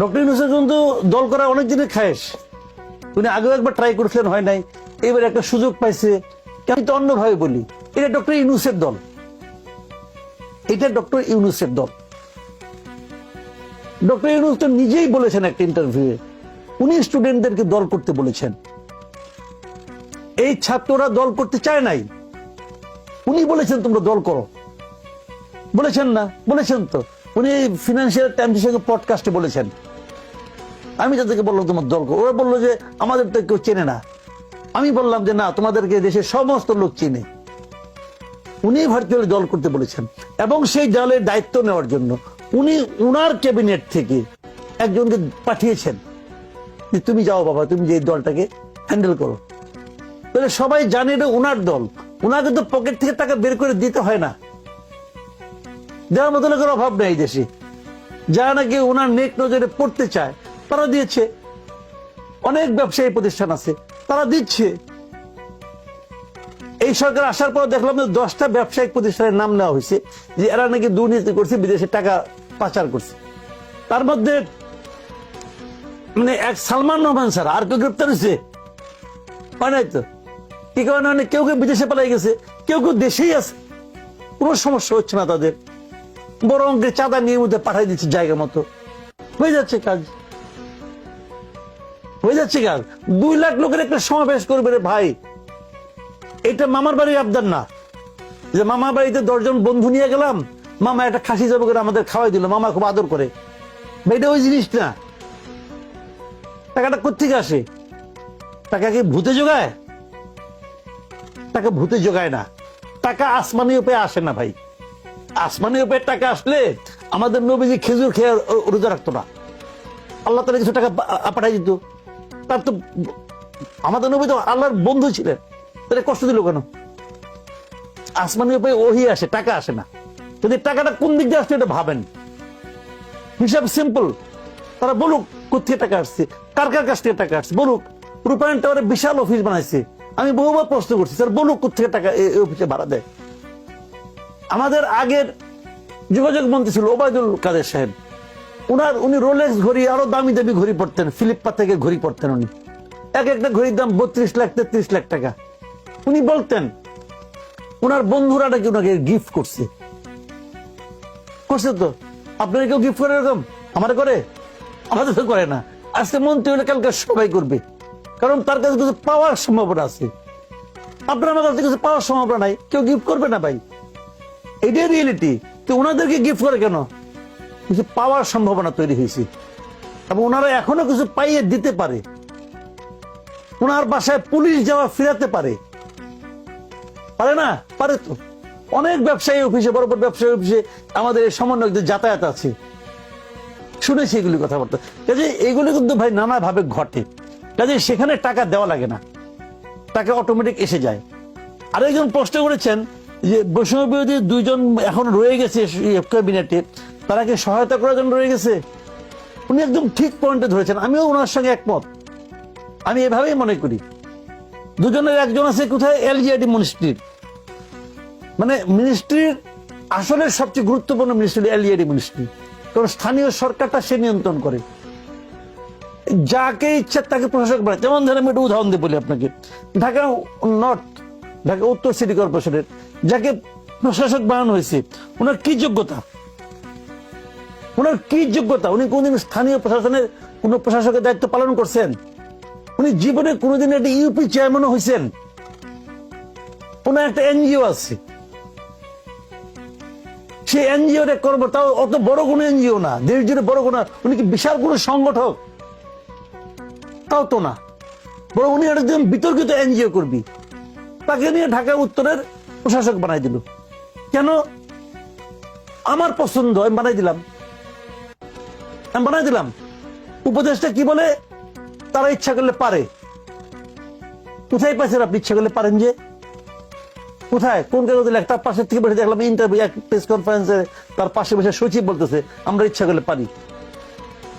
Doctor ইউনুসের কিন্তু দল করা অনেক দিনের খায়েশ। উনি আগেও একবার ট্রাই করেছিলেন, হয় নাই। এবার একটা সুযোগ পাইছে। আমি তো অন্যভাবে বলি, এটা ডক্টর ইউনুসের দল। এটা ডক্টর ইউনুসের দল। ডক্টর ইউনুস তো নিজেই বলেছেন একটা ইন্টারভিউয়ে উনি স্টুডেন্টদেরকে দল করতে বলেছেন। এই ছাত্ররা দল করতে চায় নাই। উনি বলেছেন তোমরা দল করো। বলেছেন না, বলেছেন তো। উনি ফিনান্সিয়াল টাইমসের সঙ্গে পডকাস্টে বলেছেন। আমি তাদেরকে বললাম তোমার দল ওরা বলল যে আমাদের তো কেউ চেনে না। আমি বললাম যে না, তোমাদেরকে দেশের সমস্ত লোক চেনে। উনি ভার্চুয়ালি দল করতে বলেছেন। এবং সেই দলের দায়িত্ব নেওয়ার জন্য উনি উনার ক্যাবিনেট থেকে একজনকে পাঠিয়েছেন যে তুমি যাও বাবা, তুমি যে দলটাকে হ্যান্ডেল করো। তাহলে সবাই জানে এটা উনার দল। উনাকে তো পকেট থেকে টাকা বের করে দিতে হয় না। দেওয়ার মতো লোকের অভাব নেই দেশে। যারা নাকি ওনার নেক নজরে পড়তে চায়, তারা দিয়েছে। অনেক ব্যবসায়ী প্রতিষ্ঠান আছে, তারা দিচ্ছে। এই সরকার আসার পর দেখলাম যে দশটা ব্যবসায়িক প্রতিষ্ঠানের নাম নেওয়া হয়েছে, যে এরা নাকি দুর্নীতি করছে, বিদেশে টাকা পাচার করছে। তার মধ্যে মানে এক সালমান রহমান স্যার, আর কেউ গ্রেপ্তার হয়েছে। হয় তো? কি কারণে? মানে কেউ কেউ বিদেশে পালাই গেছে, কেউ কেউ দেশেই আছে। কোনো সমস্যা হচ্ছে না তাদের। বড় অঙ্কের চাঁদা নিয়ে মধ্যে পাঠাই দিচ্ছে জায়গা মতো। হয়ে যাচ্ছে কাজ। হয়ে যাচ্ছে কাজ। দুই লাখ লোকের একটা সমাবেশ করবে রে ভাই। এটা মামার বাড়ির আবদার না। যে মামার বাড়িতে দশজন বন্ধু নিয়ে গেলাম, মামা একটা খাসি যাব করে আমাদের খাওয়াই দিল, মামা খুব আদর করে। এটা ওই জিনিস না। টাকাটা কোথেকে আসে? টাকা কি ভূতে যোগায় টাকা ভূতে যোগায় না। টাকা আসমানি উপায়ে আসে না ভাই। আসমানি উপায়ে টাকা আসলে আমাদের নবীজি খেজুর খেয়ে রোজা রাখতো না। আল্লাহ তালা কিছু টাকা পাঠাই দিত। তার তো আমাদের নবী তো আল্লাহর বন্ধু ছিলেন। তাহলে কষ্ট দিল কেন? আসমানি উপায়ে ওহি আসে, টাকা আসে না। যদি টাকাটা কোন দিক দিয়ে আসছে এটা ভাবেন। হিসাব সিম্পল তারা বলুক কোথেকে টাকা আসছে? কার কার কাছ থেকে টাকা আসছে? বলুক রূপায়ণ টাওয়ারে বিশাল অফিস বানাইছে। আমি বহুবার প্রশ্ন করছি, স্যার বলুক কোথেকে টাকা এই অফিসে ভাড়া দেয়? আমাদের আগের যোগাযোগ মন্ত্রী ছিল ওবায়দুল কাদের সাহেব। উনার, উনি রোলেক্স ঘড়ি, আরও দামি দামি ঘড়ি পড়তেন ফিলিপ্পা থেকে ঘড়ি পড়তেন উনি। এক একটা ঘড়ির দাম বত্রিশ লাখ, তেত্রিশ লাখ টাকা। উনি বলতেন, উনার বন্ধুরা নাকি উনাকে গিফট করছে। করছে তো? আপনারা কেউ গিফট করে এরকম? আমার করে? আমাদের তো করে না। আজকে মন্ত্রী হলে কালকে সবাই করবে। কারণ তার কাছে কিছু পাওয়ার সম্ভাবনা আছে। আপনার আমার কাছে কিছু পাওয়ার সম্ভাবনা নাই। কেউ গিফট করবে না ভাই। এটাই রিয়েলিটি তো ওনাদেরকে গিফট করে কেন? কিছু পাওয়ার সম্ভাবনা তৈরি হয়েছে। এবং ওনারা এখনও কিছু পাইয়ে দিতে পারে। ওনার বাসায় পুলিশ যাওয়া ফিরাতে পারে। পারে না? পারে তো। অনেক ব্যবসায়ী অফিসে, বড় বড় ব্যবসায়ী অফিসে আমাদের এই সমন্বয়কদের যাতায়াত আছে। শুনেছি এগুলি কথাবার্তা। কাজে এগুলি কিন্তু ভাই নানা ভাবে ঘটে। কাজে সেখানে টাকা দেওয়া লাগে না। টাকা অটোমেটিক এসে যায়। আরেকজন প্রশ্ন করেছেন যে বৈষম্য বিরোধী দুইজন এখন রয়ে গেছে ক্যাবিনেটে, তারা কি সহায়তা করার জন্য রয়ে গেছে? উনি একদম ঠিক পয়েন্টে ধরেছেন, আমিও ওনার সঙ্গে একমত। আমি এভাবেই মনে করি। দুজনের একজন আছে কোথায়? এলজিআইডি মিনিস্ট্রির মানে মিনিস্ট্রির আসলে সবচেয়ে গুরুত্বপূর্ণ মিনিস্ট্রি এলইডি মিনিস্ট্রি। কারণ স্থানীয় সরকারটা সে নিয়ন্ত্রণ করে। যাকে ইচ্ছা তাকে প্রশাসক বানায়। যেমন ধরেন আমি একটা উদাহরণ দিয়ে বলি আপনাকে। ঢাকা নর্থ ঢাকা উত্তর সিটি কর্পোরেশনের, যাকে প্রশাসক বানানো হয়েছে, ওনার কি যোগ্যতা? ওনার কি যোগ্যতা? উনি কোনদিন স্থানীয় প্রশাসনের, কোন প্রশাসকের দায়িত্ব পালন করছেন? উনি জীবনে কোনোদিন একটা ইউপি চেয়ারম্যানও হয়েছেন? একটা এনজিও আছে। তাও অত বড় কোনো এনজিও না দেশ জুড়ে বড় কোনো, উনি কি বিশাল কোনো সংগঠক? তাও তো না। বড় উনি একদম বিতর্কিত এনজিও করবি তাকে নিয়ে ঢাকা উত্তরের প্রশাসক বানাই দিল। কেন? আমার পছন্দ আমি বানাই দিলাম। আমি বানাই দিলাম। উপদেশটা কি বলে? তারা ইচ্ছা করলে পারে। কোথায় পাইছেন আপনি ইচ্ছা করলে পারেন যে? কোথায়? কোন কাগজে লেখ তার পাশে থেকে বসে দেখলাম ইন্টারভিউ এক প্রেস কনফারেন্সে তার পাশে বসে সচিব বলতেছে, আমরা ইচ্ছা করলে পারি।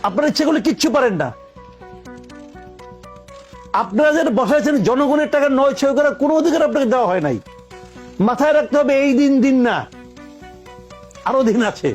আপনারা ইচ্ছা করলে কিচ্ছু পারেন না। আপনারা যারা বসাইছেন, জনগণের টাকা নয় ছয় করার কোনো অধিকার আপনাকে দেওয়া হয় নাই। মাথায় রাখতে হবে, এই দিন দিন না, আরও দিন আছে।